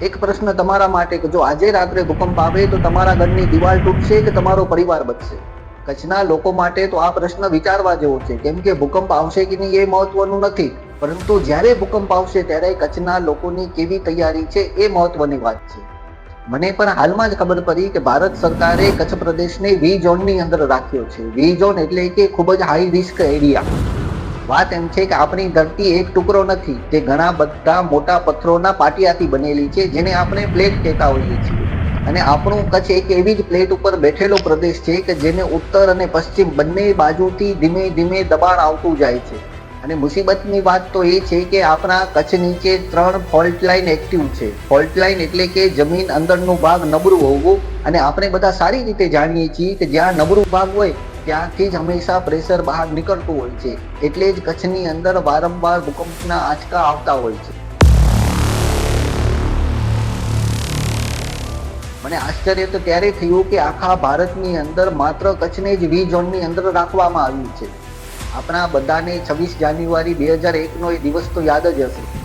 એક પ્રશ્ન તમારા માટે કે જો આજે રાત્રે ભૂકંપ આવે તો તમારા ઘરની દિવાલ તૂટશે કે તમારો પરિવાર બચશે? કચ્છના લોકો માટે તો આ પ્રશ્ન વિચારવા જેવો છે. કેમ કે ભૂકંપ આવશે કે નહીં એ મહત્વનું નથી. પરંતુ જ્યારે ભૂકંપ આવશે ત્યારે કચ્છના લોકોની કેવી તૈયારી છે એ મહત્વની વાત છે. મને પણ હાલમાં જ ખબર પડી કે ભારત સરકારે કચ્છ પ્રદેશને વી ઝોનની અંદર રાખ્યો છે. વી ઝોન એટલે કે ખૂબ જ હાઈ રિસ્ક એરિયા વાત એમ છે કે આપણી ધરતી એક ટુકડો નથી. તે ઘણા બધા મોટા પથ્થરોના પાટિયાથી બનેલી છે, જેને આપણે પ્લેટ કહેતા હોઈએ છીએ. અને આપણું કચ્છ એક એવી જ પ્લેટ ઉપર બેઠેલો પ્રદેશ છે કે જેને ઉત્તર અને પશ્ચિમ બંને બાજુથી ધીમે ધીમે દબાણ આવતું જાય છે. અને મુસીબતની વાત તો એ છે કે આપણા કચ્છ નીચે ત્રણ ફોલ્ટ લાઇન એક્ટિવ છે. ફોલ્ટ લાઇન એટલે કે જમીન અંદરનો ભાગ નબળું હોવું. અને આપણે બધા સારી રીતે જાણીએ છીએ કે જ્યાં નબળું ભાગ હોય ત્યાંથી જ હંમેશા પ્રેશર બહાર નીકળતું હોય છે. એટલે જ કચ્છની અંદર વારંવાર ભૂકંપના આંચકા આવતા હોય છે. મને આશ્ચર્ય તો ત્યારે થયું કે આખા ભારતની અંદર માત્ર કચ્છને જ વી ઝોનની અંદર રાખવામાં આવ્યું છે. આપણા બધાને છવ્વીસ જાન્યુઆરી બે હજાર એકનો એ દિવસ તો યાદ જ હશે.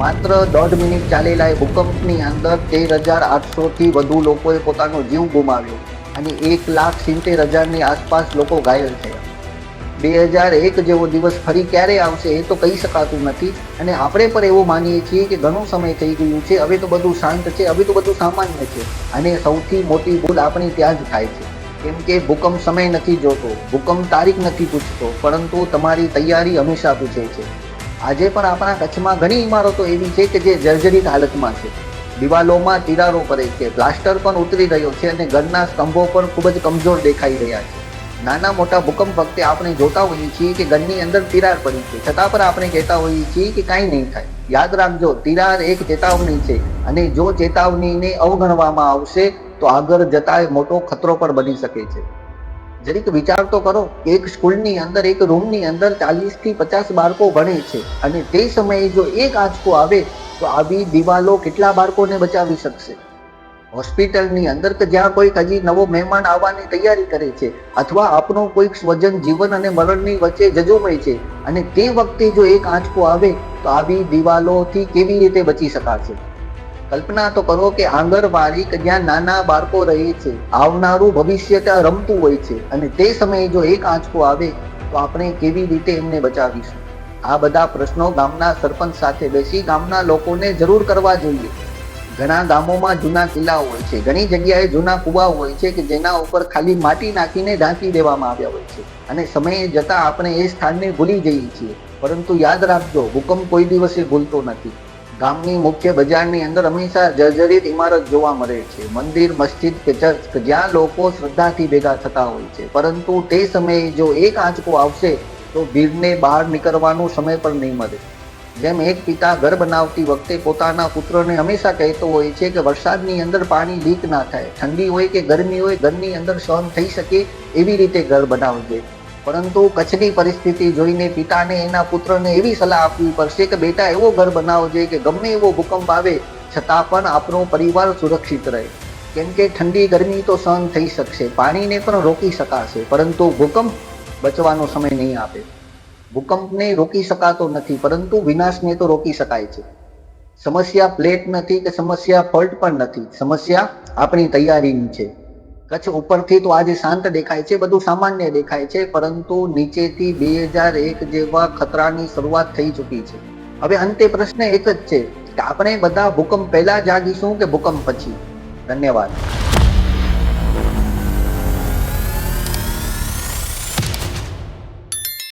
માત્ર દોઢ મિનિટ ચાલેલા ભૂકંપની અંદર તેર હજાર આઠસોથી વધુ લોકોએ પોતાનો જીવ ગુમાવ્યો અને એક લાખ સિત્તેર હજારની આસપાસ લોકો ઘાયલ થયા. બે હજાર એક જેવો દિવસ ફરી ક્યારે આવશે એ તો કહી શકાતું નથી અને આપણે પણ એવું માનીએ છીએ કે ઘણો સમય થઈ ગયું છે, હવે તો બધું શાંત છે, હવે તો બધું સામાન્ય છે અને સૌથી મોટી ભૂલ આપણી ત્યાં જ થાય છે. કેમ કે ભૂકંપ સમય નથી જોતો, ભૂકંપ તારીખ નથી પૂછતો, પરંતુ તમારી તૈયારી હંમેશા પૂછે છે. આજે પણ આપણા કચ્છમાં ઘણી ઇમારતો એવી છે કે જે જર્જરિત હાલતમાં છે. દિવાલોમાં તિરાડો પડે છે પ્લાસ્ટર પણ ઉતરી રહ્યો છે અને ઘરના સ્તંભો પણ ખૂબ જ કમજોર દેખાઈ રહ્યા છે. નાના મોટા ભૂકંપ વખતે આપણે જોતા હોઈએ છીએ કે ઘરની અંદર તિરાડ પડી છે. છતાં પણ આપણે કહેતા હોઈએ છીએ કે કાંઈ નહીં થાય. યાદ રાખજો, તિરાડ એક ચેતવણી છે અને જો ચેતવણીને અવગણવામાં આવશે તો આગળ જતા મોટો ખતરો પણ બની શકે છે. જરીક વિચાર તો કરો એક સ્કૂલની અંદર, એક રૂમની અંદર ચાલીસથી પચાસ બાળકો ભણે છે અને તે સમયે જો એક આંચકો આવે, તો આવી દિવાલો કેટલા બાળકોને બચાવી શકશે? હોસ્પિટલની અંદર કે જ્યાં કોઈક હજી નવો મહેમાન આવવાની તૈયારી કરે છે અથવા આપણું કોઈક સ્વજન જીવન અને મરણની વચ્ચે જજુમય છે અને તે વખતે જો એક આંચકો આવે, તો આવી દિવાલોથી કેવી રીતે બચી શકાશે? કલ્પના તો કરો કે આંગણવાડી કે જ્યાં નાના બાળકો રહે છે, આવનારું ભવિષ્ય ત્યાં રમતું હોય છે અને તે સમયે જો એક આંચકો આવે તો આપણે કેવી રીતે એમને બચાવીશું? આ બધા પ્રશ્નો ગામના સરપંચ સાથે બેસી ગામના લોકોને જરૂર કરવા જોઈએ. ઘણા ગામોમાં જૂના કિલ્લાઓ હોય છે, ઘણી જગ્યાએ જૂના કુવા હોય છે કે જેના ઉપર ખાલી માટી નાખીને ઢાંકી દેવામાં આવ્યા હોય છે અને સમયે જતાં આપણે એ સ્થાનને ભૂલી જઈએ છીએ. પરંતુ યાદ રાખજો, ભૂકંપ કોઈ દિવસે ભૂલતો નથી. ગામની મુખ્ય બજારની અંદર હંમેશા જર્જરિત ઇમારત જોવા મળે છે. મંદિર, મસ્જિદ કે ચર્ચ જ્યાં લોકો શ્રદ્ધાથી ભેગા થતા હોય છે. પરંતુ તે સમયે જો એક આંચકો આવશે, તો ભીડને બહાર નીકળવાનો સમય પણ નહીં મળે. જેમ એક પિતા ઘર બનાવતી વખતે પોતાના પુત્રને હંમેશા કહેતો હોય છે કે વરસાદની અંદર પાણી લીક ના થાય. ઠંડી હોય કે ગરમી હોય, ઘરની અંદર સહન થઈ શકે એવી રીતે ઘર બનાવજે. પરંતુ કચ્છની પરિસ્થિતિ જોઈને પિતાને, એના પુત્રને એવી સલાહ આપવી પડશે કે બેટા, એવો ઘર બનાવજે કે ગમે એવો ભૂકંપ આવે, છતાં પણ આપણો પરિવાર સુરક્ષિત રહે. કેમ કે ઠંડી ગરમી તો સહન થઈ શકશે, પાણીને પણ રોકી શકાશે, પરંતુ ભૂકંપ બચવાનો સમય નહીં આપે. ભૂકંપને રોકી શકાતો નથી, પરંતુ વિનાશને તો રોકી શકાય છે. સમસ્યા પ્લેટ નથી કે સમસ્યા ફોલ્ટ પણ નથી, સમસ્યા આપણી તૈયારીની છે. કચ્છ ઉપરથી તો આજે શાંત દેખાય છે, બધું સામાન્ય દેખાય છે, પરંતુ નીચેથી બે હજાર એક જેવા ખતરાની શરૂઆત થઈ ચૂકી છે. હવે અંતે પ્રશ્ન એક જ છે કે આપણે બધા ભૂકંપ પહેલા જાગીશું કે ભૂકંપ પછી? ધન્યવાદ.